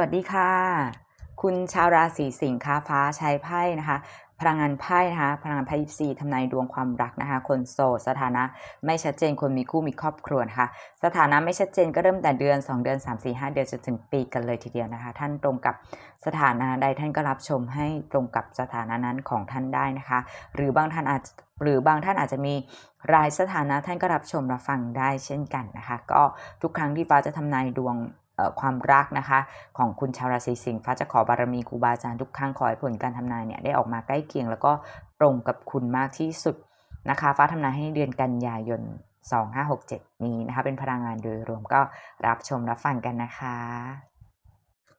วัสดีค่ะ คุณชาวราศีสิงค์คะฟ้าใช้ไพ่นะคะพลังงานไพ่นะคะพลังงานไพ่ยิปซีทำนายดวงความรักนะคะ คนโสดสถานะไม่ชัดเจนคนมีคู่มีครอบครัวนะคะสถานะไม่ชัดเจนก็เริ่มแต่เดือน 2 เดือน 3 4 5 เดือนจนถึงปีกันเลยทีเดียวนะคะ ท่านตรงกับสถานะใดท่านก็รับชมให้ตรงกับสถานะนั้นของท่านได้นะคะ หรือบางท่านอาจหรือบางท่านอาจจะมีรายสถานะท่านก็รับชมรับฟังได้เช่นกันนะคะ ก็ทุกครั้งที่ฟ้าจะทำนายดวง ความรักนะคะ ของคุณชาวราศีสิงห์ฟ้าจะขอบารมีครูบาอาจารย์ทุกครั้งขอให้ผลการทำนายเนี่ยได้ออกมาใกล้เคียง แล้วก็ตรงกับคุณมากที่สุดนะคะ ฟ้าทำนายให้เดือนกันยายน 2567 นี้นะคะ เป็นพลังงานโดยรวมก็รับชมรับฟังกันนะคะ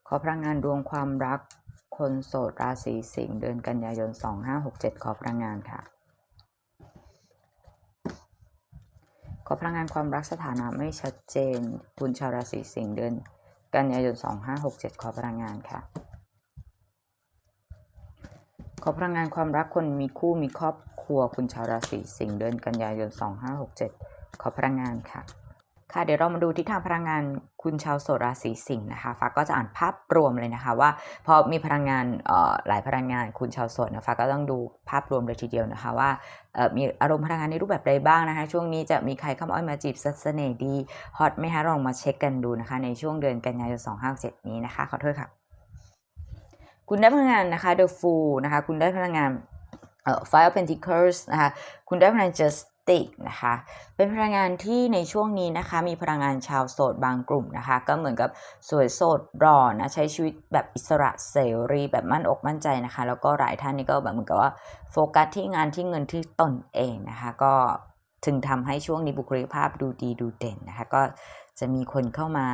ขอพลังงานดวงความรักคนโสดราศีสิงห์เดือนกันยายน 2567 ขอพลังงานค่ะ ขอพลังงานความรักสถานะไม่ชัดเจน คุณชาวราศีสิงห์เดือน กันยายน 2567 ขอพลังงานค่ะ ขอพลังงานความรักคนมีคู่มีครอบครัวคุณชาวราศีสิงห์เดือนกันยายน 2567 ขอพลังงานค่ะ ค่ะเดี๋ยวเรามาดูทิศทางพลังงานคุณชาวโสดราศีสิงห์นะคะฟ้าก็จะอ่านภาพรวมเลยนะคะว่าพอมีพลังงานเอ่อหลายพลังงานคุณชาวโสดนะฟ้าก็ต้องดูภาพรวมเลยทีเดียวนะคะว่ามีอารมณ์พลังงานในรูปแบบใดบ้างนะคะ ช่วงนี้จะมีใครเข้ามาอ้อยมาจีบเสน่ห์ดีฮอตไหมคะลองมาเช็คกันดูนะคะ ในช่วงเดือนกันยายน2567นี้นะคะขอโทษค่ะ คุณได้พลังงานนะคะ The Fool นะคะ คุณได้พลังงานเอ่อ Five of Pentacles นะคะคุณได้พลังงาน Justice นะคะ เป็นพลังงานที่ในช่วงนี้นะคะ มีพลังงานชาวโสดบางกลุ่มนะคะ ก็เหมือนกับสวยโสดรอนะใช้ชีวิตแบบอิสระเสรีแบบมั่นอกมั่นใจนะคะ แล้วก็หลายท่านนี่ก็แบบเหมือนกับว่าโฟกัสที่งานที่เงินที่ตนเองนะคะ ก็ถึงทำให้ช่วงนี้บุคลิกภาพดูดีดูเด่นนะคะ ก็ จะมีคนเข้ามา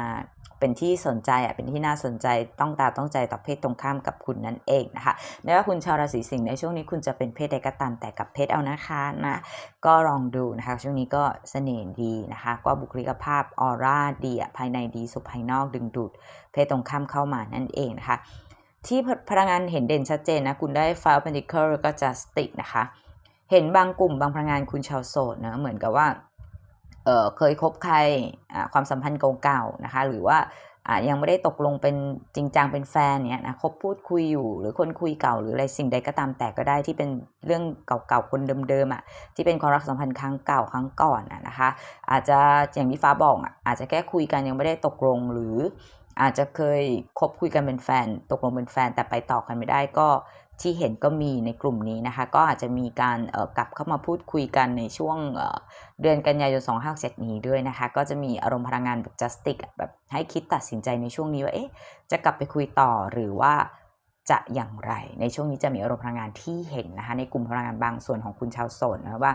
เป็นที่สนใจอะเป็นที่น่าสนใจต้องตาต้องใจต่อเพศตรงข้ามกับคุณนั่นเองนะคะไม่ว่าคุณชาวราศีสิงห์ในช่วงนี้คุณจะเป็นเพศใดก็ตามแต่กับเพศเอานะคะนะก็ลองดูนะคะช่วงนี้ก็เสน่ห์ดีนะคะ ก็บุคลิกภาพออร่าดีอะภายในดีสุขภายนอกดึงดูด เพศตรงข้ามเข้ามานั่นเองนะคะ ที่พลังงานเห็นเด่นชัดเจนนะคุณได้ Five of Pentacles แล้วก็ Justice นะคะ เห็นบางกลุ่มบางพลังงานคุณชาวโสดนะเหมือนกับว่า เเคยคบใครความสัมพันธ์เก่าๆนะคะ หรือว่ายังไม่ได้ตกลงเป็นจริงจังเป็นแฟนเนี่ยนะคบพูดคุยอยู่ หรือคนคุยเก่าหรืออะไรสิ่งใดก็ตามแต่ก็ได้ที่เป็นเรื่องเก่าๆคนเดิมๆอะที่เป็นความรักสัมพันธ์ครั้งเก่าครั้งก่อนอะนะคะ อาจจะอย่างที่ฟ้าบอกอะอาจจะแค่คุยกันยังไม่ได้ตกลงหรืออาจจะเคยคบคุยกันเป็นแฟน ตกลงเป็นแฟนแต่ไปต่อกันไม่ได้ก็ ที่เห็นก็มีในกลุ่มนี้นะคะ ก็อาจจะมีการกลับเข้ามาพูดคุยกันในช่วงเดือนกันยายน2567นี้ด้วยนะคะ ก็จะมีอารมณ์พลังงานแบบ justic แบบให้คิดตัดสินใจในช่วงนี้ว่าเอ๊ะจะกลับไปคุยต่อหรือว่าจะอย่างไร ในช่วงนี้จะมีอารมณ์พลังงานที่เห็นนะคะ ในกลุ่มพลังงานบางส่วนของคุณชาวโสดนะว่า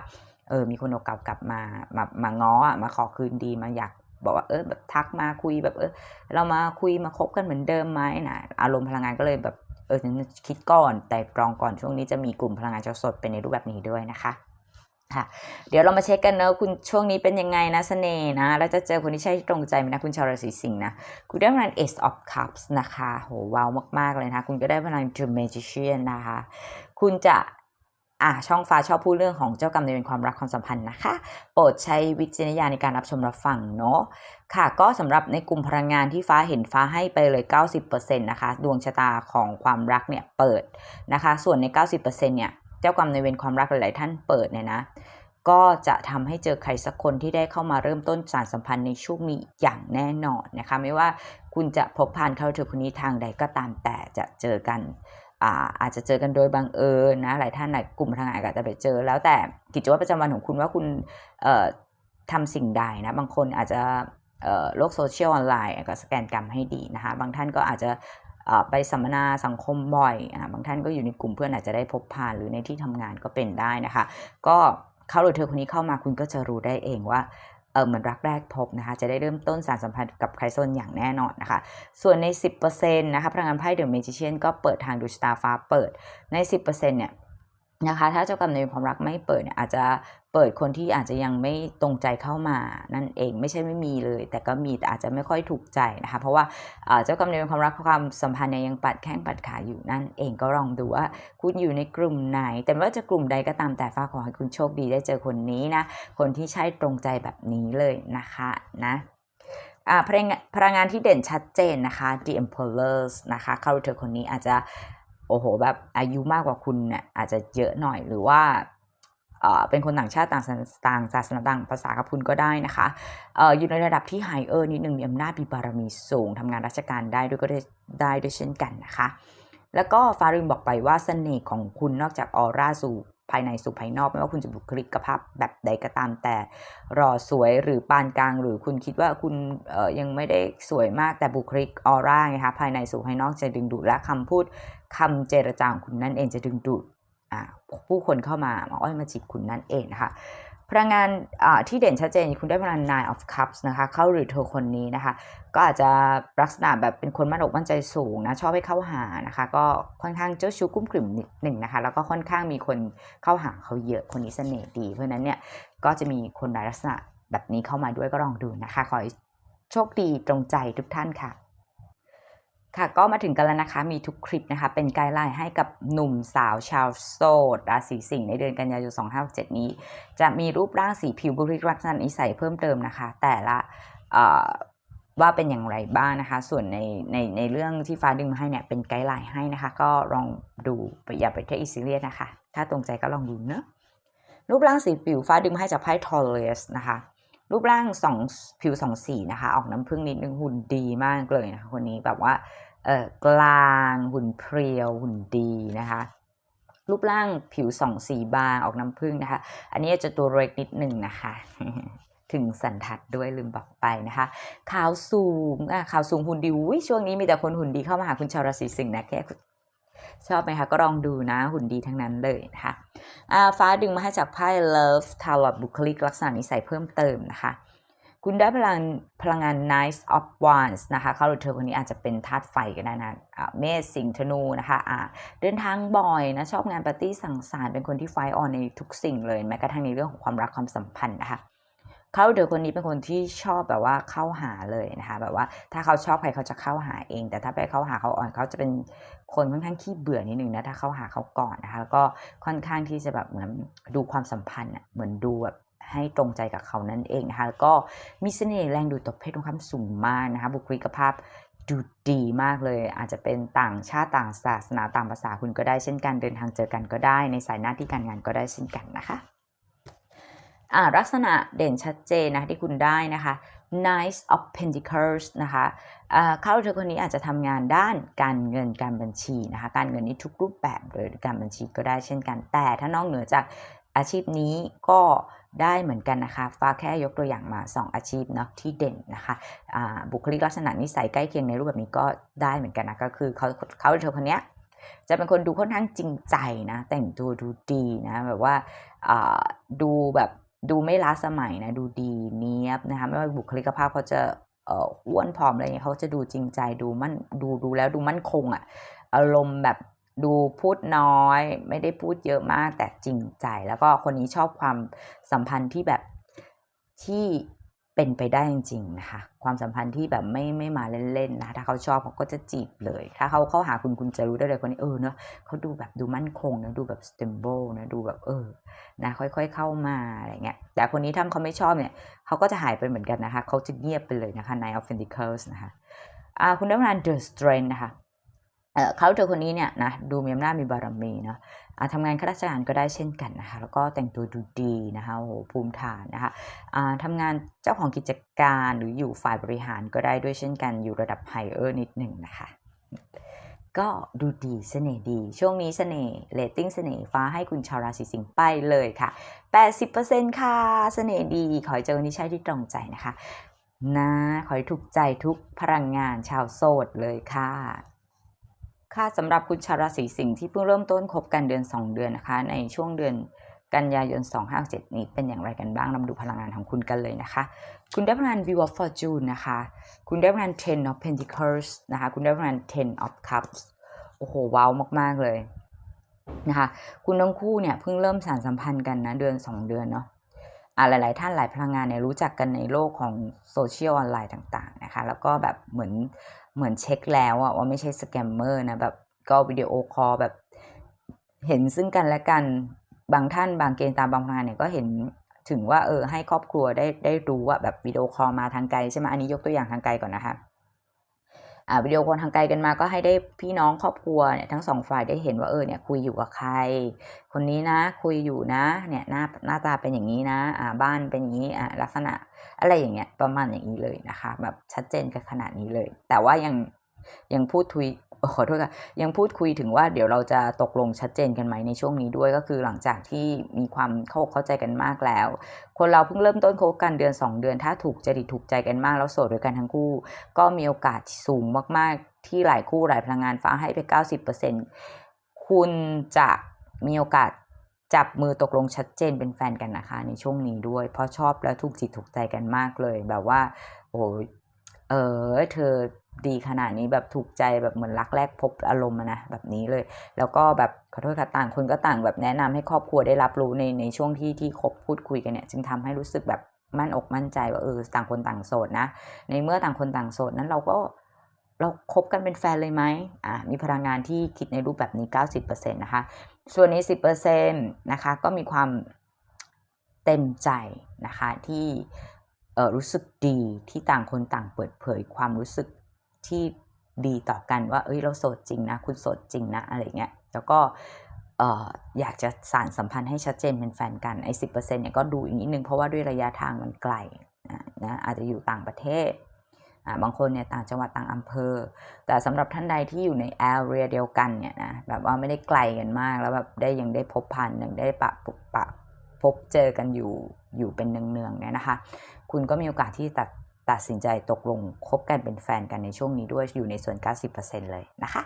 เออมีคนเก่ากลับมามามาง้อมาขอคืนดีมาอยากบอกว่าเออแบบทักมาคุยแบบเออเรามาคุยมาคบกันเหมือนเดิมไหมนะอารมณ์พลังงานก็เลยแบบ เออคิดก่อนแต่กรองก่อนช่วงนี้จะมีกลุ่มพลังงานชาวสดเป็นในรูปแบบนี้ด้วยนะคะค่ะเดี๋ยวเรามาเช็คกันเนอะคุณช่วงนี้เป็นยังไงนะเสน่ห์นะแล้วจะเจอคนที่ใช่ตรงใจไหมนะคุณชาวราศีสิงห์นะคุณได้พลัง Ace of Cups นะคะโหว้าวมาก ๆ เลยนะคะคุณก็ได้พลัง The Magician นะคะ คุณจะ อะช่องฟ้าชอบพูดเรื่องของเจ้ากรรมในเวรความรักความสัมพันธ์นะคะ โปรดใช้วิจารณญาณในการรับชมรับฟังเนาะค่ะ ก็สำหรับในกลุ่มพลังงานที่ฟ้าเห็นฟ้าให้ไปเลย 90%นะคะดวงชะตาของความรักเนี่ยเปิดนะคะ ส่วนใน 90%เนี่ยเจ้ากรรมในเวรความรักหลาย ๆ ท่านเปิดเนี่ยนะก็จะทำให้เจอใครสักคนที่ได้เข้ามาเริ่มต้นสารสัมพันธ์ในช่วงนี้อย่างแน่นอนนะคะ ไม่ว่าคุณจะพบผ่านเข้าเธอคนนี้ทางใดก็ตามแต่จะเจอกัน อาอาจจะเจอกันโดยบังเอิญนะหลายท่านในกลุ่มพลังงานอาจจะไปเจอ แล้วแต่กิจวัตรประจำวันของคุณว่าคุณเอ่อทำสิ่งใดนะบางคนอาจจะโลกโซเชียลออนไลน์ก็สแกนกรรมให้ดีนะคะบางท่านก็อาจจะไปสัมมนาสังคมบ่อยบางท่านก็อยู่ในกลุ่มเพื่อนอาจจะได้พบผ่านหรือในที่ทำงานก็เป็นได้นะคะ ก็เขาหรือเธอคนนี้เข้ามาคุณก็จะรู้ได้เองว่า เออเหมือนรักแรกพบนะคะจะได้เริ่มต้นสารสัมพันธ์กับใครสักคนอย่างแน่นอนนะคะ ส่วนใน 10%นะคะพลังงานไพ่เดอะเมจิเชียนก็เปิดทางดูชะตาฟ้าเปิดใน 10%เนี่ย นะคะ ถ้าเจ้ากรรมในายเวรความรักไม่เปิดเนี่ยอาจจะเปิดคนที่อาจจะยังไม่ตรงใจเข้ามานั่นเองไม่ใช่ไม่มีเลย แต่ก็มีแต่อาจจะไม่ค่อยถูกใจนะคะ เพราะว่าเจ้ากรรมในายเวรความรักความสัมพันธ์ยังปัดแข้งปัดขาอยู่นั่นเองก็ลองดูว่าคุณอยู่ในกลุ่มไหน แต่ว่าจะกลุ่มใดก็ตามแต่ฟ้าขอให้คุณโชคดีได้เจอคนนี้นะคนที่ใช่ตรงใจแบบนี้เลยนะคะนะพลังงานที่เด่นชัดเจนนะคะ The Emperors นะคะคาริเธอคนนี้อาจจะ โอ้โหแบบอายุมากกว่าคุณเนี่ยอาจจะเยอะหน่อยหรือว่าเป็นคนต่างชาติต่างศาสนาต่างศาสนาต่างภาษากับคุณก็ได้นะคะอออยู่ในระดับที่ไฮเออร์นิดนึงมีอำนาจมีบารมีสูงทำงานราชการได้ด้วยก็ได้ได้ด้วยเช่นกันนะคะ แล้วก็ฟารินบอกไปว่าเสน่ห์ของคุณนอกจากออร่าสู่ภายในสู่ภายนอกไม่ว่าคุณจะบุคลิกภาพแบบใดก็ตามแต่รอสวยหรือปานกลาง หรือคุณคิดว่าคุณยังไม่ได้สวยมากแต่บุคลิกออร่าไงคะภายในสู่ภายนอกจะดึงดูดและคำพูด คำเจรจาของคุณนั่นเองจะดึงดูดผู้คนเข้ามามาอ้อยมาจีบคุณนั่นเองนะคะพลังงานที่เด่นชัดเจนคุณได้พลัง nine of cups นะคะ เข้าหรือเธอคนนี้นะคะ ก็อาจจะลักษณะแบบเป็นคนมั่นอกมั่นใจสูงนะ ชอบให้เข้าหานะคะ ก็ค่อนข้างเจ้าชู้กุ้มกลิ่มนิดหนึ่งนะคะ แล้วก็ค่อนข้างมีคนเข้าหาเขาเยอะคนนี้เสน่ห์ดี เพราะนั้นเนี่ยก็จะมีคนในลักษณะแบบนี้เข้ามาด้วยก็ลองดูนะคะ ขอให้โชคดีตรงใจทุกท่านค่ะ ค่ะก็มาถึงกันแล้วนะคะมีทุกคลิปนะคะเป็นไกด์ไลน์ให้กับหนุ่มสาวชาวโสดราศีสิงห์ในเดือนกันยายน 2567 นี้ จะมีรูปร่างสีผิวบุคลิกลักษณะนิสัยเพิ่มเติมนะคะ แต่ละว่าเป็นอย่างไรบ้างนะคะ ส่วนในในในเรื่องที่ฟ้าดึงมาให้เนี่ยเป็นไกด์ไลน์ให้นะคะ ก็ลองดูอย่าไปเทคอีซีเรียสนะคะ ถ้าตรงใจก็ลองดูเนอะรูปร่างสีผิวฟ้าดึงมาให้จากไพ่ทอร์เรสนะคะ รูปร่างสองผิวสองสีนะคะ ออกน้ำผึ้งนิดนึงหุ่นดีมากเลยนะคะคนนี้แบบว่าเออกลางหุ่นเพรียวหุ่นดีนะคะรูปร่างผิวสองสีบางออกน้ำผึ้งนะคะ อันนี้จะตัวเล็กนิดหนึ่งนะคะ ถึงสันทัดด้วยลืมบอกไปนะคะ ขาวสูงอะขาวสูงหุ่นดีอุ้ยช่วงนี้มีแต่คนหุ่นดีเข้ามาหาคุณชาวราศีสิงห์นะแค่ ชอบไหมคะ ก็ลองดูนะหุ่นดีทั้งนั้นเลยนะคะอ่าฟ้าดึงมาให้จากไพ่ Love Tarot บุคลิกลักษณะนิสัยเพิ่มเติมนะคะ คุณได้พลังพลังงาน Nice of Wands นะคะเขาหรือเธอคนนี้อาจจะเป็นธาตุไฟก็ได้นะอ่าเมษสิงห์ธนูนะคะอ่าเดินทางบ่อยนะ ชอบงานปาร์ตี้สังสรรค์เป็นคนที่ไฟออนในทุกสิ่งเลย แม้กระทั่งในเรื่องของความรักความสัมพันธ์นะคะ เขาเดอคนนี้เป็นคนที่ชอบแบบว่าเข้าหาเลยนะคะ แบบว่าถ้าเขาชอบใครเขาจะเข้าหาเอง แต่ถ้าไปเข้าหาเขาอ่อนเขาจะเป็นคนค่อนข้างขี้เบื่อนิดนึงนะถ้าเข้าหาเขาก่อนนะคะแล้วก็ค่อนข้างที่จะแบบเหมือนดูความสัมพันธ์เหมือนดูแบบให้ตรงใจกับเขานั่นเองนะคะแล้วก็มีเสน่ห์แรงดูดตบเพศของความสูงมากนะคะ บุคลิกภาพดูดีมากเลย อาจจะเป็นต่างชาติต่างศาสนาต่างภาษาคุณก็ได้เช่นกันเดินทางเจอกันก็ได้ในสายหน้าที่การงานก็ได้เช่นกันนะคะ ลักษณะเด่นชัดเจนนะที่คุณได้นะคะ Nice of Pentacles นะคะอ่าเขาเธอคนนี้อาจจะทำงานด้านการเงินการบัญชีนะคะ การเงินนี้ทุกรูปแบบเลยการบัญชีก็ได้เช่นกัน แต่ถ้านอกเหนือจากอาชีพนี้ก็ได้เหมือนกันนะคะ ฟ้าแค่ยกตัวอย่างมา 2 อาชีพเนาะที่เด่นนะคะอ่าบุคลิกลักษณะนิสัยใกล้เคียงในรูปแบบนี้ก็ได้เหมือนกันนะก็คือเขาเขาเธอคนเนี้ยจะเป็นคนดูค่อนข้างจริงใจนะ แต่งตัวดูดีนะแบบว่าอ่าดูแบบ ดูไม่ล้าสมัยนะ ดูดีเนี้ยบนะคะไม่ว่าบุคลิกภาพเขาจะเอ่อ้วนผอมอะไรเงี้ยเขาจะดูจริงใจดูมั่นดูดูแล้วดูมั่นคงอะอารมณ์แบบดูพูดน้อย ไม่ได้พูดเยอะมากแต่จริงใจ แล้วก็คนนี้ชอบความสัมพันธ์ที่แบบที่ เป็นไปได้จริงๆนะคะ ความสัมพันธ์ที่แบบไม่ไม่มาเล่นๆนะถ้าเขาชอบเขาก็จะจีบเลย ถ้าเขาเข้าหาคุณคุณจะรู้ได้เลยคนนี้เออเนาะเขาดูแบบดูมั่นคงนะดูแบบ stable นะดูแบบเออนะค่อยๆเข้ามาอะไรเงี้ยแต่คนนี้ถ้าเขาไม่ชอบเนี่ยเขาก็จะหายไปเหมือนกันนะคะเขาจะเงียบไปเลยนะคะ Nine of Pentacles นะคะอ่าคุณได้มา The Strength นะคะ เขาเธอคนนี้เนี่ยนะดูมีอำนาจมีบารมีเนาะอาทำงานข้าราชการก็ได้เช่นกันนะคะแล้วก็แต่งตัวดูดีนะคะโหภูมิฐานนะคะทำงานเจ้าของกิจการหรืออยู่ฝ่ายบริหารก็ได้ด้วยเช่นกันอยู่ระดับไฮเออร์นิดหนึ่งนะคะ ก็ดูดีเสน่ห์ดี ช่วงนี้เสน่ห์เรตติ้งเสน่ห์ฟ้าให้คุณชาวราศีสิงห์ไปเลยค่ะ 80%ค่ะเสน่ห์ดี ขอเจอคนที่ใช่ที่ตรงใจนะคะนะขอให้ถูกใจทุกพลังงานชาวโสดเลยค่ะ ค่ะสำหรับคุณชาราศีสิงห์ที่เพิ่งเริ่มต้นคบกันเดือน 2 เดือนนะคะ ในช่วงเดือนกันยายน 257 นี้เป็นอย่างไรกันบ้างเรามาดูพลังงานของคุณกันเลยนะคะ คุณได้พลังงาน View of Fortune นะคะ คุณได้พลังงาน Ten of Pentacles นะคะ คุณได้พลังงาน Ten of Cups โอ้โหว้าวมาก ๆ เลยนะคะ คุณทั้งคู่เนี่ยเพิ่งเริ่มสานสัมพันธ์กันนะเดือน 2 เดือนเนาะอ่าหลาย ๆ ท่านหลายพลังงานเนี่ยรู้จักกันในโลกของโซเชียลออนไลน์ต่าง ๆ นะคะ แล้วก็แบบเหมือน เหมือนเช็คแล้วอะว่าไม่ใช่สแกมเมอร์นะแบบก็วิดีโอคอลแบบ เห็นซึ่งกันและกันบางท่านบางเกณฑ์ตามบางพลังงานเนี่ยก็เห็นถึงว่าเออให้ครอบครัวได้ได้รู้ว่าแบบวิดีโอคอลมาทางไกลใช่ไหมอันนี้ยกตัวอย่างทางไกลก่อนนะคะ วิดีโอคอลทางไกลกันมาก็ให้ได้พี่น้องครอบครัวเนี่ยทั้งสองฝ่ายได้เห็นว่าเออเนี่ยคุยอยู่กับใคร คนนี้นะคุยอยู่นะเนี่ยหน้าหน้าตาเป็นอย่างนี้นะอ่าบ้านเป็นอย่างนี้อ่าลักษณะอะไรอย่างเงี้ยประมาณอย่างนี้เลยนะคะแบบชัดเจนกันขนาดนี้เลย แต่ว่ายังยังพูดคุย ขอโทษค่ะยังพูดคุยถึงว่าเดี๋ยวเราจะตกลงชัดเจนกันไหมในช่วงนี้ด้วยก็คือหลังจากที่มีความเข้าเข้าใจกันมากแล้ว คนเราเพิ่งเริ่มต้นคบกันเดือน 2 เดือน ถ้าถูกจริตถูกใจกันมากแล้วโสดด้วยกันทั้งคู่ ก็มีโอกาสสูงมากๆ ที่หลายคู่หลายพลังงานฟ้าให้ไป 90%คุณจะมีโอกาสจับมือตกลงชัดเจนเป็นแฟนกันนะคะในช่วงนี้ด้วย เพราะชอบแล้วถูกจิตถูกใจกันมากเลย แบบว่า โอ้เออเธอ ดีขนาดนี้แบบถูกใจแบบเหมือนรักแรกพบอารมณ์นะแบบนี้เลย แล้วก็แบบขอโทษค่ะต่างคนก็ต่างแบบแนะนำให้ครอบครัวได้รับรู้ในในช่วงที่ที่คบพูดคุยกันเนี่ยจึงทำให้รู้สึกแบบมั่นอกมั่นใจว่าเออต่างคนต่างโสดนะ ในเมื่อต่างคนต่างโสดนั้นเราก็เราคบกันเป็นแฟนเลยไหมอ่ามีพลังงานที่คิดในรูปแบบนี้ 90%นะคะ ส่วนนี้10%นะคะก็มีความเต็มใจนะคะที่รู้สึกดีที่ต่างคนต่างเปิดเผยความรู้สึก ที่ดีต่อกันว่า เอ้ยเราโสดจริงนะ คุณโสดจริงนะอะไรเงี้ยแล้วก็เอออยากจะสารสัมพันธ์ให้ชัดเจนเป็นแฟนกันไอ้สิเนี่ยก็ดูอีกนิดนึงเพราะว่าด้วยระยะทางมันไกลนะอาจจะอยู่ต่างประเทศบางคนเนี่ยต่างจังหวัดต่างอำเภอ แต่สำหรับท่านใดที่อยู่ในแอเรียเดียวกันเนี่ยนะแบบว่าไม่ได้ไกลกันมากแล้วแบบได้ยังได้พบผ่านยังได้ปะปุปะพบเจอกันอยู่อยู่เป็นเนืองๆเนี่ยนะคะ คุณก็มีโอกาสที่ตัด ตัดสินใจตกลงคบกันเป็นแฟนกันในช่วงนี้ด้วยอยู่ในส่วน 90%เลยนะคะ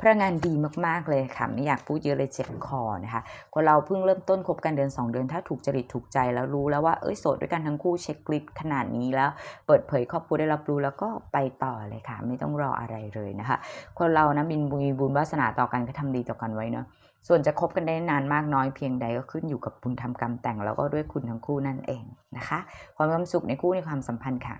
พลังงานดีมาก ๆ เลยค่ะ ไม่อยากพูดเยอะเลยเจ็บคอนะคะคนเราเพิ่งเริ่มต้นคบกันเดือน 2 เดือน ถ้าถูกจริตถูกใจแล้วรู้แล้วว่าเอ้ยโสดด้วยกันทั้งคู่เช็คลิสต์ขนาดนี้แล้ว เปิดเผยครอบครัวได้รับรู้แล้วก็ไปต่อเลยค่ะ ไม่ต้องรออะไรเลยนะคะ คนเรานะมีบุญวาสนาต่อกันก็ทำดีต่อกันไว้เนาะ ส่วนจะคบกันได้นานมากน้อยเพียงใดก็ขึ้นอยู่กับบุญทำกรรมแต่งแล้วก็ด้วยคุณทั้งคู่นั่นเองนะคะ ความความสุขในคู่ในความสัมพันธ์ค่ะ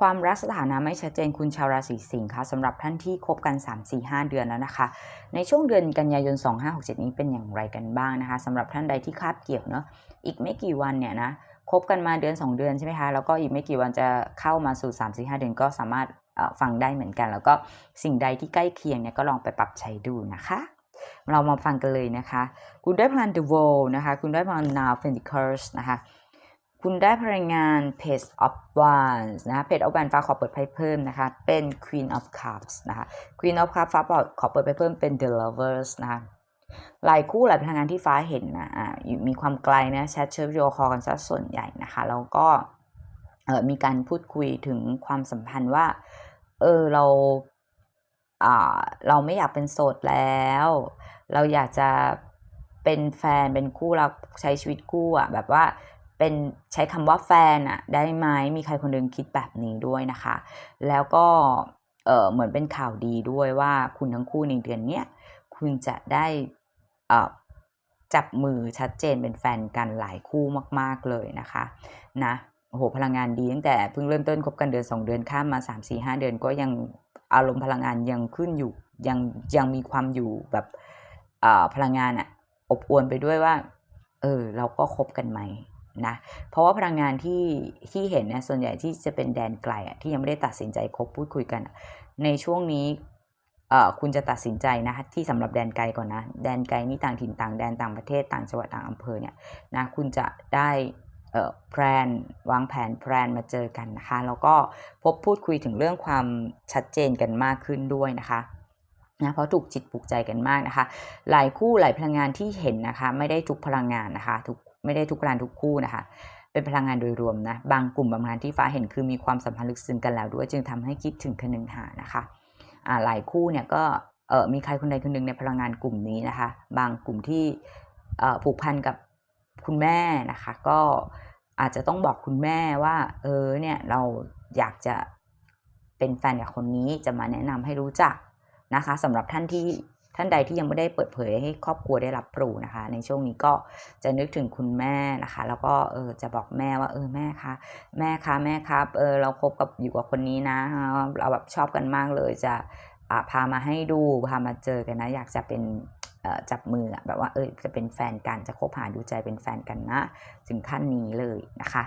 ความรักสถานะไม่ชัดเจนคุณชาวราศีสิงค์ค่ะสำหรับท่านที่คบกัน 3 4 5 เดือนแล้วนะคะ ในช่วงเดือนกันยายน 2567 นี้เป็นอย่างไรกันบ้างนะคะสำหรับท่านใดที่คาบเกี่ยวเนาะอีกไม่กี่วันเนี่ยนะคบกันมาเดือน 2 เดือนใช่ไหมคะแล้วก็อีกไม่กี่วันจะเข้ามาสู่3 4 5เดือนก็สามารถฟังได้เหมือนกัน แล้วก็สิ่งใดที่ใกล้เคียงเนี่ยก็ลองไปปรับใช้ดูนะคะ เรามาฟังกันเลยนะคะ คุณได้พลัง The World นะคะ คุณได้พลัง Now f e n t i c u r s นะคะ คุณได้พลังงาน Page of Wands นะคะ Page of Wands ฟ้าขอเปิดไพ่เพิ่มนะคะ เป็น Queen of Cups นะคะ Queen of Cups ฟ้าขอเปิดไพ่เพิ่มเป็น The Lovers นะคะหลายคู่หลายพลังงานที่ฟ้าเห็นนะอ่ามีความไกลนะแชทเชิร์วิดีโอคอลกันซะส่วนใหญ่นะคะ แล้วก็เออมีการพูดคุยถึงความสัมพันธ์ว่า เออเรา เราไม่อยากเป็นโสดแล้ว เราอยากจะเป็นแฟนเป็นคู่เราใช้ชีวิตคู่อะแบบว่าเป็นใช้คำว่าแฟนอะได้ไหมมีใครคนหนึ่งคิดแบบนี้ด้วยนะคะ แล้วก็เออเหมือนเป็นข่าวดีด้วยว่าคุณทั้งคู่ในเดือนเนี้ยคุณจะได้เออจับมือชัดเจนเป็นแฟนกันหลายคู่มาก ๆเลยนะคะนะโอ้โหพลังงานดีตั้งแต่เพิ่งเริ่มต้นคบกันเดือน 2 เดือนข้ามมา 3 4 5 เดือนก็ยัง อารมณ์พลังงานยังขึ้นอยู่ยังยังมีความอยู่แบบพลังงานอะอบอวลไปด้วยว่า เออ เราก็คบกันไหมนะเพราะว่าพลังงานที่ที่เห็นเนี่ยส่วนใหญ่ที่จะเป็นแดนไกลอะที่ยังไม่ได้ตัดสินใจคบพูดคุยกัน ในช่วงนี้เออคุณจะตัดสินใจนะที่สำหรับแดนไกลก่อนนะ แดนไกลนี่ต่างถิ่นต่างแดนต่างประเทศต่างจังหวัดต่างอำเภอเนี่ยนะคุณจะได้ แพลนวางแผนแพลนมาเจอกันนะคะ แล้วก็พบพูดคุยถึงเรื่องความชัดเจนกันมากขึ้นด้วยนะคะนะเพราะถูกจิตปลุกใจกันมากนะคะ หลายคู่หลายพลังงานที่เห็นนะคะ ไม่ได้ทุกพลังงานนะคะทุกไม่ได้ทุกพลังทุกคู่นะคะ เป็นพลังงานโดยรวมนะบางกลุ่มบางงานที่ฟ้าเห็นคือมีความสัมพันธ์ลึกซึ้งกันแล้วด้วยจึงทำให้คิดถึงคนึงหานะคะอ่าหลายคู่เนี่ยก็เออมีใครคนใดคนหนึ่งในพลังงานกลุ่มนี้นะคะ บางกลุ่มที่ผูกพันกับ คุณแม่นะคะ ก็อาจจะต้องบอกคุณแม่ว่า เออเนี่ยเราอยากจะเป็นแฟนกับคนนี้จะมาแนะนำให้รู้จักนะคะสำหรับท่านที่ท่านใดที่ยังไม่ได้เปิดเผยให้ครอบครัวได้รับรู้นะคะ ในช่วงนี้ก็จะนึกถึงคุณแม่นะคะ แล้วก็เออจะบอกแม่ว่าเออแม่คะแม่คะแม่ครับเออเราครบกับอยู่กับคนนี้นะ เราแบบชอบกันมากเลยจะพามาให้ดูพามาเจอกันนะ อยากจะเป็น จับมือแบบว่าเออจะเป็นแฟนกันจะคบหาดูใจเป็นแฟนกันนะถึงขั้นนี้เลยนะคะ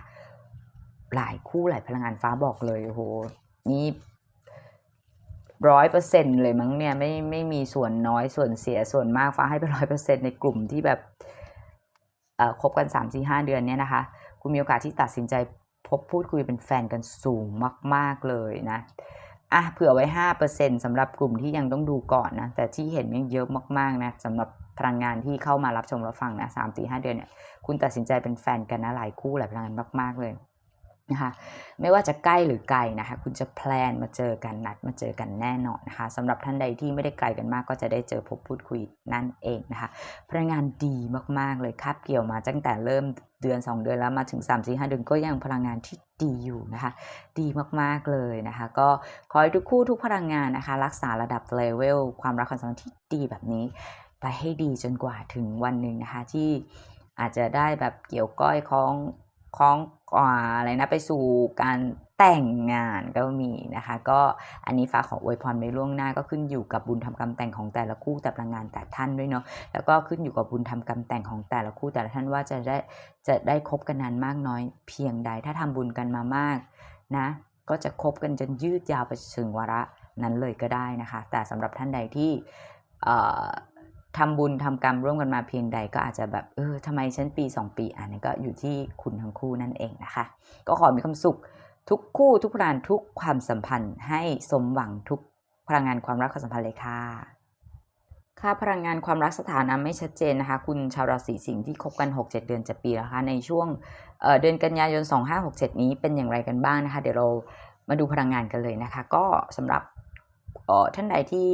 หลายคู่หลายพลังงานฟ้าบอกเลยโหนี่ร้อยเปอร์เซ็นเลยมั้งเนี่ยไม่ไม่มีส่วนน้อยส่วนเสียส่วนมากฟ้าให้ไปร้อยเปอร์เซ็นในกลุ่มที่แบบเออคบกันสามสี่ห้าเดือนเนี่ยนะคะ คุณมีโอกาสที่ตัดสินใจพบพูดคุยเป็นแฟนกันสูงมาก ๆเลยนะ อะเผื่อไว้ 5%สำหรับกลุ่มที่ยังต้องดูก่อนนะ แต่ที่เห็นยังเยอะมากๆนะสำหรับพลังงานที่เข้ามารับชมรับฟังนะสามสี่ห้าเดือนเนี่ย คุณตัดสินใจเป็นแฟนกันนะหลายคู่หลายพลังงานมาก ๆ เลย นะคะไม่ว่าจะใกล้หรือไกลนะคะคุณจะแพลนมาเจอกันนัดมาเจอกันแน่นอนนะคะสำหรับท่านใดที่ไม่ได้ไกลกันมากก็จะได้เจอพบพูดคุยนั่นเองนะคะพลังงานดีมากๆเลยคาบเกี่ยวมาตั้งแต่เริ่มเดือน 2 เดือนแล้วมาถึง 3 4 5 เดือนก็ยังพลังงานที่ดีอยู่นะคะ ดีมากๆเลยนะคะ ก็ขอให้ทุกคู่ทุกพลังงานนะคะ รักษาระดับเลเวลความรักความสัมพันธ์ที่ดีแบบนี้ ไปให้ดีจนกว่าถึงวันหนึ่งนะคะที่อาจจะได้แบบเกี่ยวก้อยคล้องคล้อง อะไรนะไปสู่การแต่งงานก็มีนะคะ ก็อันนี้ฟ้าขออวยพรในล่วงหน้าก็ขึ้นอยู่กับบุญทำกรรมแต่งของแต่ละคู่แต่ลังานแต่ท่านด้วยเนาะแล้วก็ขึ้นอยู่กับบุญทำกรรมแต่งของแต่ละคู่แต่ละท่านว่าจะได้จะได้คบกันนานมากน้อย เพียงใดถ้าทำบุญกันมามากนะ ก็จะคบกันจนยืดยาวไปถึงวาระนั้นเลยก็ได้นะคะ แต่สำหรับท่านใดที่ ทำบุญทำกรรมร่วมกันมาเพียงใดก็อาจจะแบบเออทำไมฉันปี 2 ปีอันนี้ก็อยู่ที่คุณทั้งคู่นั่นเองนะคะ ก็ขอมีความสุขทุกคู่ทุกพรานทุกความสัมพันธ์ให้สมหวังทุกพลังงานความรักความสัมพันธ์เลยค่ะค่าพลังงานความรักสถานะไม่ชัดเจนนะคะ คุณชาวราศีสิงห์ที่คบกัน 6-7 เดือนจะปีแล้วคะในช่วงเเดือนกันยายน 2567 นี้เป็นอย่างไรกันบ้างนะคะ เดี๋ยวเรามาดูพลังงานกันเลยนะคะ ก็สำหรับท่านใดที่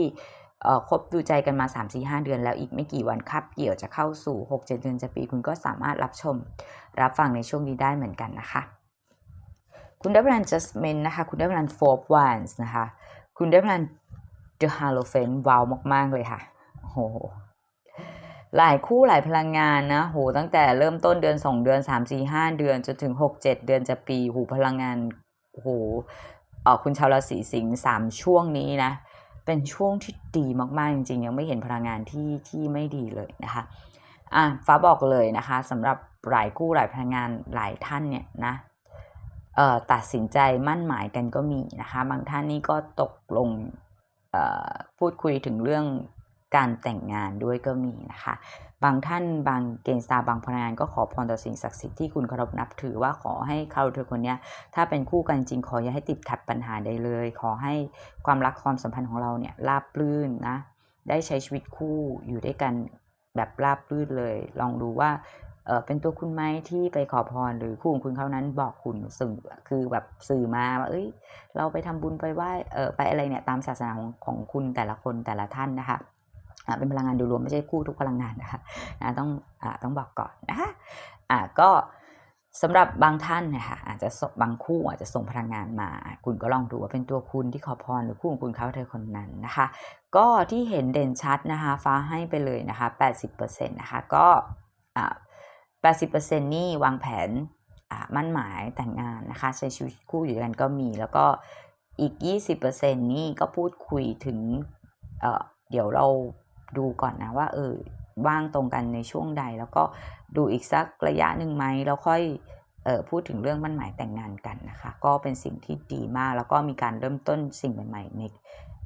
คบดูใจกันมา 3-4-5 เดือนแล้วอีกไม่กี่วันคับเกี่ยวจะเข้าสู่ 6-7 เดือนจะปี คุณก็สามารถรับชม รับฟังในช่วงนี้ได้เหมือนกันนะคะ คุณได้พลัง Jasmine นะคะ คุณได้พลัง Four of Wands นะคะ คุณได้พลัง The Hierophant ว้าวมาก ๆ เลยค่ะโหหลายคู่หลายพลังงานนะโหตั้งแต่เริ่มต้นเดือน 2 เดือน 3 4 5 เดือนจนถึง 6 7 เดือนจะปีหูพลังงานโหคุณชาวราศีสิงห์สามช่วงนี้นะ เป็นช่วงที่ดีมากๆจริงๆ ยังไม่เห็นพลังงานที่ที่ไม่ดีเลยนะคะอะฟ้าบอกเลยนะคะสำหรับหลายคู่หลายพลังงานหลายท่านเนี่ยนะเอ่อตัดสินใจมั่นหมายกันก็มีนะคะ บางท่านนี่ก็ตกลงเอ่อพูดคุยถึงเรื่อง การแต่งงานด้วยก็มีนะคะ บางท่านบางเกณฑ์สตาบางพลังงานก็ขอพรต่อสิ่งศักดิ์สิทธิ์ที่คุณเคารพนับถือว่าขอให้เขาเธอคนนี้ถ้าเป็นคู่กันจริงขออย่าให้ติดขัดปัญหาใดเลย ขอให้ความรักความสัมพันธ์ของเราเนี่ยราบรื่นนะได้ใช้ชีวิตคู่อยู่ด้วยกันแบบราบรื่นเลย ลองดูว่าเออเป็นตัวคุณไหมที่ไปขอพรหรือคู่ของคุณเขานั้นบอกคุณสื่อคือแบบสื่อมาว่าเอ้ย เราไปทำบุญไปไหว้เออไปอะไรเนี่ยตามศาสนาของของคุณแต่ละคนแต่ละท่านนะคะ เป็นพลังงานดูรวมไม่ใช่คู่ทุกพลังงานนะคะนะต้องอต้องบอกก่อนนะคะอ่าก็สำหรับบางท่านนะคะอาจจะบางคู่อาจจะส่งพลังงานมา คุณก็ลองดูว่าเป็นตัวคุณที่ขอพรหรือคู่ของคุณเขาเธอคนนั้นนะคะ ก็ที่เห็นเด่นชัดนะคะ ฟ้าให้ไปเลยนะคะ 80%นะคะก็อ่า80%นี่วางแผนมั่นหมายแต่งงานนะคะใช้ชีวิตคู่อยู่กันก็มี แล้วก็อีก 20%นี่ก็พูดคุยถึงเเดี๋ยวเรา ดูก่อนนะว่าเออว่างตรงกันในช่วงใด แล้วก็ดูอีกสักระยะหนึ่งไหมแล้วค่อยเออพูดถึงเรื่องมั่นหมายแต่งงานกันนะคะ ก็เป็นสิ่งที่ดีมาก แล้วก็มีการเริ่มต้นสิ่งใหม่ๆใน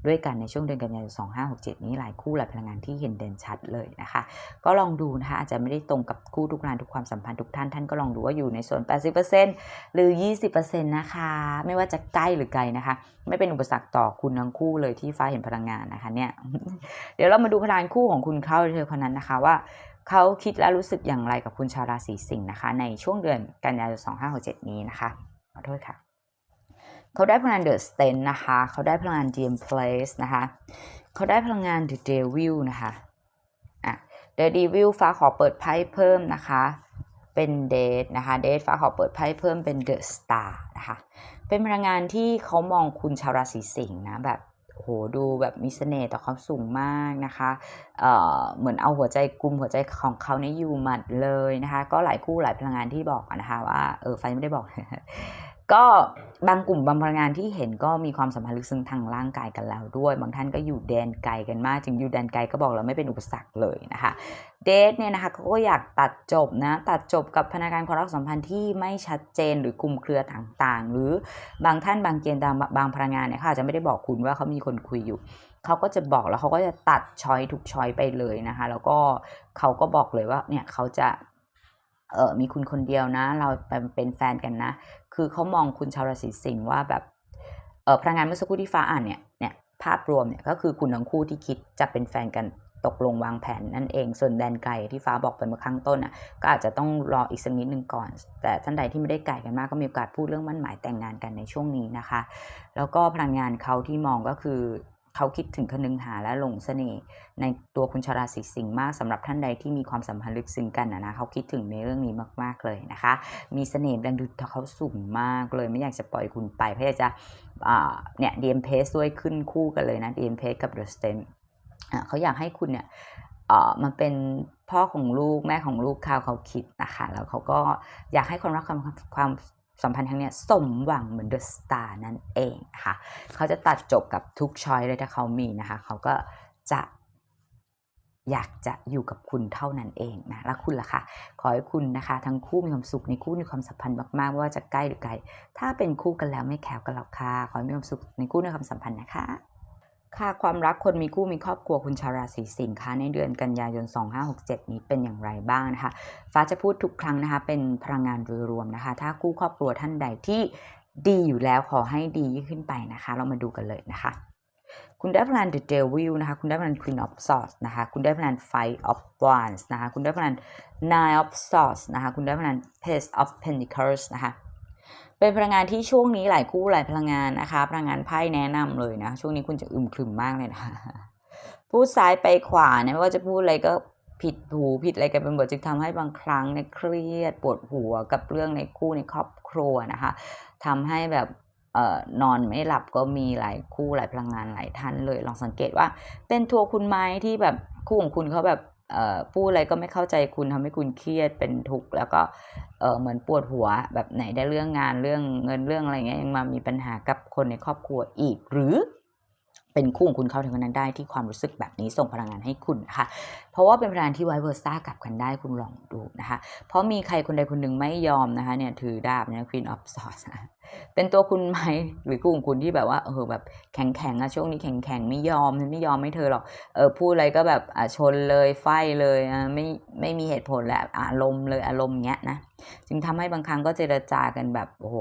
ด้วยกันในช่วงเดือนกันยายน 2567 นี้หลายคู่หลายพลังงานที่เห็นเด่นชัดเลยนะคะ ก็ลองดูนะคะอาจจะไม่ได้ตรงกับคู่ทุกงานทุกความสัมพันธ์ทุกท่านท่านก็ลองดูว่าอยู่ในส่วน 80%หรือ 20%นะคะ ไม่ว่าจะใกล้หรือไกลนะคะ ไม่เป็นอุปสรรคต่อคุณทั้งคู่เลยที่ฟ้าเห็นพลังงานนะคะเนี่ยเดี๋ยวเรามาดูพลังคู่ของคุณเข้าเธอคนนั้นนะคะว่าเขาคิดและรู้สึกอย่างไรกับคุณชาวราศีสิงห์นะคะ ในช่วงเดือนกันยายน 2567 นี้นะคะขอโทษค่ะ เขาได้พลังงานเดอะสเตนนะคะ เขาได้พลังงาน DM Place นะคะ เขาได้พลังงาน The Devil นะคะอะ The Devil ฟ้าขอเปิดไพ่เพิ่มนะคะ เป็นเดทนะคะเดทฟ้าขอเปิดไพ่เพิ่มเป็น The Star นะคะ เป็นพลังงานที่เขามองคุณชาวราศีสิงห์นะแบบโหดูแบบมีเสน่ห์ต่อเขาสูงมากนะคะเอ่อเหมือนเอาหัวใจกลุ่มหัวใจของเขาเนี่ยอยู่หมัดเลยนะคะ ก็หลายคู่หลายพลังงานที่บอกนะคะว่าเออไฟไม่ได้บอก ก็บางกลุ่มบางพลังงานที่เห็นก็มีความสัมพันธ์ลึกซึ้งทางร่างกายกันแล้วด้วย บางท่านก็อยู่แดนไกลกันมากจึงอยู่แดนไกลก็บอกแล้วไม่เป็นอุปสรรคเลยนะคะ เดทเนี่ยนะคะเขาก็อยากตัดจบนะ ตัดจบกับพนักงานความรักสัมพันธ์ที่ไม่ชัดเจนหรือคลุมเครือต่างๆ หรือบางท่านบางเกณฑ์บางบางพลังงานเนี่ยเขาอาจะไม่ได้บอกคุณว่าเขามีคนคุยอยู่เขาก็จะบอกแล้วเขาก็จะตัดช้อยทุกช้อยไปเลยนะคะ แล้วก็เขาก็บอกเลยว่าเนี่ยเขาจะเออมีคุณคนเดียวนะ เราเป็นแฟนกันนะ คือเขามองคุณชาวราศีสิงห์ว่าแบบเออพลังงานเมื่อสักครู่ที่ฟ้าอ่านเนี่ยเนี่ยภาพรวมเนี่ยก็คือคุณทั้งคู่ที่คิดจะเป็นแฟนกันตกลงวางแผนนั่นเอง ส่วนแดนไกลที่ฟ้าบอกไปเมื่อครั้งต้นอะก็อาจจะต้องรออีกสักนิดหนึ่งก่อน แต่ท่านใดที่ไม่ได้ไกลกันมากก็มีโอกาสพูดเรื่องมั่นหมายแต่งงานกันในช่วงนี้นะคะ แล้วก็พลังงานเขาที่มองก็คือ เขาคิดถึงคนึงหาและหลงเสน่ห์ในตัวคุณชาวราศีสิงห์มากสำหรับท่านใดที่มีความสัมพันธ์ลึกซึ้งกันนะนะเขาคิดถึงในเรื่องนี้มากๆเลยนะคะ มีเสน่ห์ดังดุจเขาสูงมากเลย ไม่อยากจะปล่อยคุณไปเพราะอยากจะเนี่ยดีเอ็มเพสด้วยขึ้นคู่กันเลยนะดีเอ็มเพสกับเดอะสเตนเขาอยากให้คุณเนี่ยเออมาเป็นพ่อของลูกแม่ของลูกเขาเขาคิดนะคะแล้วเขาก็อยากให้ความรักความความ สัมพันธ์ครั้งเนี้ยสมหวังเหมือนเดอะสตาร์นั่นเองค่ะเขาจะตัดจบกับทุกช้อยเลยถ้าเขามีนะคะ เขาก็จะอยากจะอยู่กับคุณเท่านั้นเองนะ แล้วคุณล่ะคะ ขอให้คุณนะคะ ทั้งคู่มีความสุขในคู่มีความสัมพันธ์มากๆไม่ว่าจะใกล้หรือไกล ถ้าเป็นคู่กันแล้วไม่แคล้วกันหรอกค่ะ ขอให้มีความสุขในคู่ในความสัมพันธ์นะคะ ค่าความรักคนมีคู่มีครอบครัวคุณชาวราศีสิงค์คะในเดือนกันยายน 2567 นี้เป็นอย่างไรบ้างนะคะ ฟ้าจะพูดทุกครั้งนะคะ เป็นพลังงานโดยรวมนะคะ ถ้าคู่ครอบครัวท่านใดที่ดีอยู่แล้วขอให้ดียิ่งขึ้นไปนะคะ เรามาดูกันเลยนะคะ คุณได้พลัง The Devil นะคะ คุณได้พลัง Queen of Swords นะคะ คุณได้พลัง Five of Wands นะคะ คุณได้พลัง Nine of Swords นะคะ คุณได้พลัง Page of Pentacles นะคะ เป็นพลังงานที่ช่วงนี้หลายคู่หลายพลังงานนะคะ พลังงานไพ่แนะนำเลยนะ ช่วงนี้คุณจะอึมครึมมากเลยนะพูดซ้ายไปขวาเนี่ยไม่ว่าจะพูดอะไรก็ผิดหูผิดอะไรกันเป็นหมดจึงทำให้บางครั้งเนี่ยเครียดปวดหัวกับเรื่องในคู่ในครอบครัวนะคะทำให้แบบเออนอนไม่หลับก็มีหลายคู่หลายพลังงานหลายท่านเลย ลองสังเกตว่า เป็นตัวร์คุณไหมที่แบบคู่ของคุณเขาแบบ พูดอะไรก็ไม่เข้าใจคุณทำให้คุณเครียดเป็นทุกข์แล้วก็เออเหมือนปวดหัวแบบไหนได้เรื่องงานเรื่องเงินเรื่องอะไรเงี้ยยังมามีปัญหากับคนในครอบครัวอีก หรือ เป็นคู่ของคุณเข้าถึงคนนั้นได้ที่ความรู้สึกแบบนี้ส่งพลังงานให้คุณนะคะเพราะว่าเป็นพลังงานที่ไวเวอร์ซ่ากลับกันได้คุณลองดูนะคะ เพราะมีใครคนใดคนหนึ่งไม่ยอมนะคะเนี่ยถือดาบเนี่ย Queen of Swords นะเป็นตัวคุณไหมหรือคู่ของคุณที่แบบว่าเออแบบแข็งแข็งอะช่วงนี้แข็งแข็งไม่ยอมไม่ยอมไม่เธอหรอกเออพูดอะไรก็แบบอะชนเลยไฟเลยอะไม่ไม่มีเหตุผลแหละอารมณ์เลยอารมณ์เงี้ยนะจึงทำให้บางครั้งก็เจรจากันแบบโอ้โห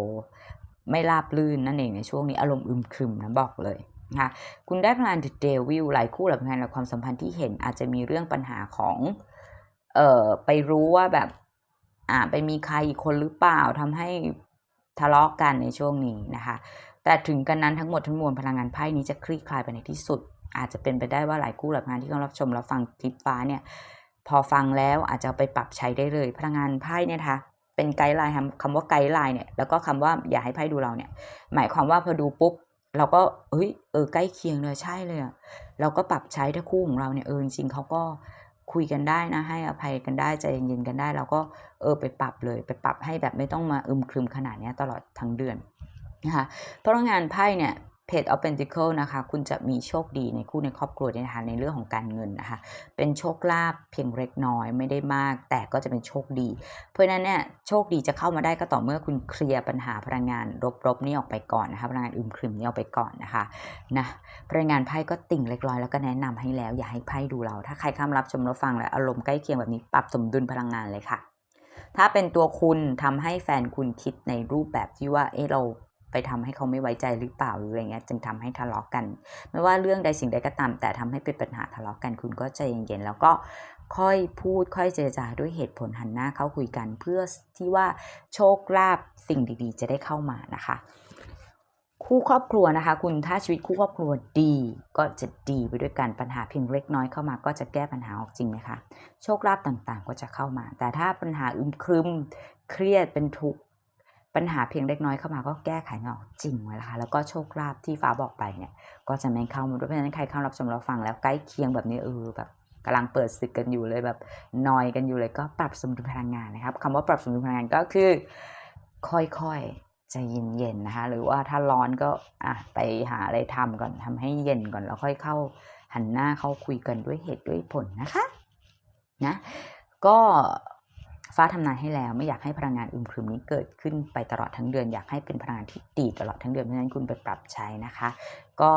ไม่ราบลื่นนั่นเองในช่วงนี้อารมณ์อึมครึมนะบอกเลย นะคะคุณได้พลัง The Devil หลายคู่หลายพลังงานและความสัมพันธ์ที่เห็นอาจจะมีเรื่องปัญหาของเอ่อไปรู้ว่าแบบอ่าไปมีใครอีกคนหรือเปล่าทำให้ทะเลาะกันในช่วงนี้นะคะ แต่ถึงกันนั้นทั้งหมดทั้งมวลพลังงานไพ่นี้จะคลี่คลายไปในที่สุด อาจจะเป็นไปได้ว่าหลายคู่หลายพลังานที่กำลังรับชมรับฟังคลิปฟ้าเนี่ยพอฟังแล้วอาจจะไปปรับใช้ได้เลย พลังงานไพ่เนี่ยนะคะเป็นไกด์ไลน์คำว่าไกด์ไลน์เนี่ยแล้วก็คำว่าอย่าให้ไพ่ดูเราเนี่ยหมายความว่าพอดูปุ๊บ เราก็เฮ้ยเออใกล้เคียงเลยใช่เลยอะเราก็ปรับใช้ถ้าคู่ของเราเนี่ยเออจริงเขาก็คุยกันได้นะให้อภัยกันได้ใจเย็นๆกันได้ เราก็เออไปปรับเลย ไปปรับให้แบบไม่ต้องมาอึมครึมขนาดนี้ตลอดทั้งเดือนนะคะเพราะงานไพ่เนี่ย เพจ of Pentacle นะคะ คุณจะมีโชคดีในคู่ในครอบครัวเนี่ยนะคะ ในเรื่องของการเงินนะคะ เป็นโชคลาภเพียงเล็กน้อยไม่ได้มาก แต่ก็จะเป็นโชคดี เพราะนั้นเนี่ยโชคดีจะเข้ามาได้ก็ต่อเมื่อคุณเคลียร์ปัญหาพลังงานรบๆนี่ออกไปก่อนนะคะพลังงานอึมครึมนี่ออกไปก่อนนะคะนะพลังงานไพ่ก็ติ่งเล็กน้อยแล้วก็แนะนำให้แล้วอย่าให้ไพ่ดูเรา ถ้าใครข้ามรับชมรับฟังแล้วอารมณ์ใกล้เคียงแบบนี้ปรับสมดุลพลังงานเลยค่ะถ้าเป็นตัวคุณทำให้แฟนคุณคิดในรูปแบบที่ว่า เออเรา ไปทำให้เขาไม่ไว้ใจหรือเปล่าหรืออะไรเงี้ยจึงทำให้ทะเลาะกัน ไม่ว่าเรื่องใดสิ่งใดก็ตาม แต่ทำให้เป็นปัญหาทะเลาะกัน คุณก็ใจเย็นๆแล้วก็ค่อยพูดค่อยเจรจาด้วยเหตุผลหันหน้าเข้าคุยกัน เพื่อที่ว่าโชคลาภสิ่งดีๆ จะได้เข้ามานะคะ คู่ครอบครัวนะคะ คุณถ้าชีวิตคู่ครอบครัวดีก็จะดีไปด้วยกันปัญหาเพียงเล็กน้อยเข้ามา ก็จะแก้ปัญหาออกจริงไหมคะ โชคลาภต่างๆ ก็จะเข้ามา แต่ถ้าปัญหาอึมครึมเครียดเป็นทุกข์ ปัญหาเพียงเล็กน้อยเข้ามาก็แก้ไขไม่ออกจริงไว้ละค่ะแล้วก็โชคลาภที่ฟ้าบอกไปเนี่ย ก็จะไม่เข้ามาด้วยเพราะฉะนั้นใครเข้ารับชมเรับฟังแล้วใกล้เคียงแบบนี้เออแบบกำลังเปิดศึกกันอยู่เลยแบบนอยกันอยู่เลยก็ปรับสมดุลพลังงานนะครับคำว่าปรับสมดุลพลังงานก็คือ ค่อยๆใจเย็นๆนะคะ หรือว่าถ้าร้อนก็อะไปหาอะไรทำก่อนทำให้เย็นก่อนแล้วค่อยเข้าหันหน้าเข้าคุยกันด้วยเหตุด้วยผลนะคะ นะ ก็ ฟ้าทำนายให้แล้วไม่อยากให้พลังงานอึมครึมนี้เกิดขึ้นไปตลอดทั้งเดือน อยากให้เป็นพลังงานที่ดีตลอดทั้งเดือนเพราะฉะนั้นคุณไปปรับใช้นะคะ ก็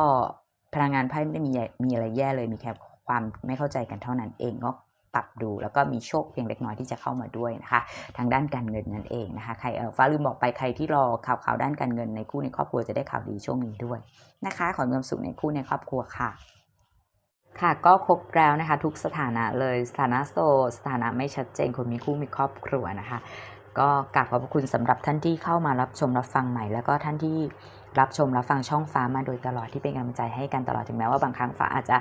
พลังงานไพ่ไม่ได้มีมีอะไรแย่เลยมีแค่ความไม่เข้าใจกันเท่านั้นเองก็ปรับดูแล้วก็มีโชคเพียงเล็กน้อยที่จะเข้ามาด้วยนะคะ ทางด้านการเงินนั่นเองนะคะใครเออฟ้าลืมบอกไปใครที่รอข่าวข่าวด้านการเงินในคู่ในครอบครัวจะได้ข่าวดีช่วงนี้ด้วยนะคะ ขอความสุขในคู่ในครอบครัวค่ะ ค่ะก็ครบแล้วนะคะ ทุกสถานะเลยสถานะโสดสถานะไม่ชัดเจนคนมีคู่มีครอบครัวนะคะ ก็กราบขอบพระคุณสำหรับท่านที่เข้ามารับชมรับฟังใหม่ แล้วก็ท่านที่รับชมรับฟังช่องฟ้ามาโดยตลอดที่เป็นกำลังใจให้กันตลอดถึงแม้ว่าบางครั้งฟ้าอาจจะ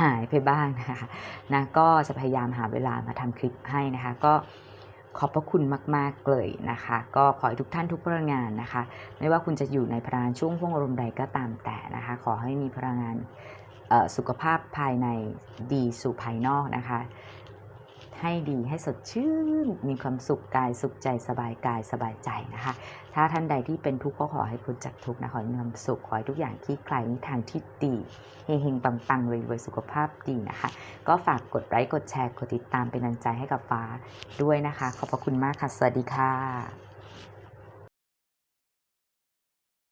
หายไปบ้างนะคะนะก็จะพยายามหาเวลามาทำคลิปให้นะคะ ก็ขอบพระคุณมากๆเลยนะคะ ก็ขอให้ทุกท่านทุกพลังงานนะคะ ไม่ว่าคุณจะอยู่ในพลังงานช่วงห่วงอารมณ์ใดก็ตามแต่นะคะ ขอให้มีพลังงาน สุขภาพภายในดีสู่ภายนอกนะคะ ให้ดีให้สดชื่น มีความสุขกายสุขใจสบายกายสบายใจนะคะ ถ้าท่านใดที่เป็นทุกข์ก็ขอให้พ้นจากทุกข์นะขอให้มีความสุขขอให้ทุกอย่างที่คลายในทางที่ดีเฮงๆปังๆรวยๆสุขภาพดีนะคะ ก็ฝากกดไลค์กดแชร์กดติดตามเป็นกำลังใจให้กับฟ้าด้วยนะคะ ขอบพระคุณมากค่ะ สวัสดีค่ะ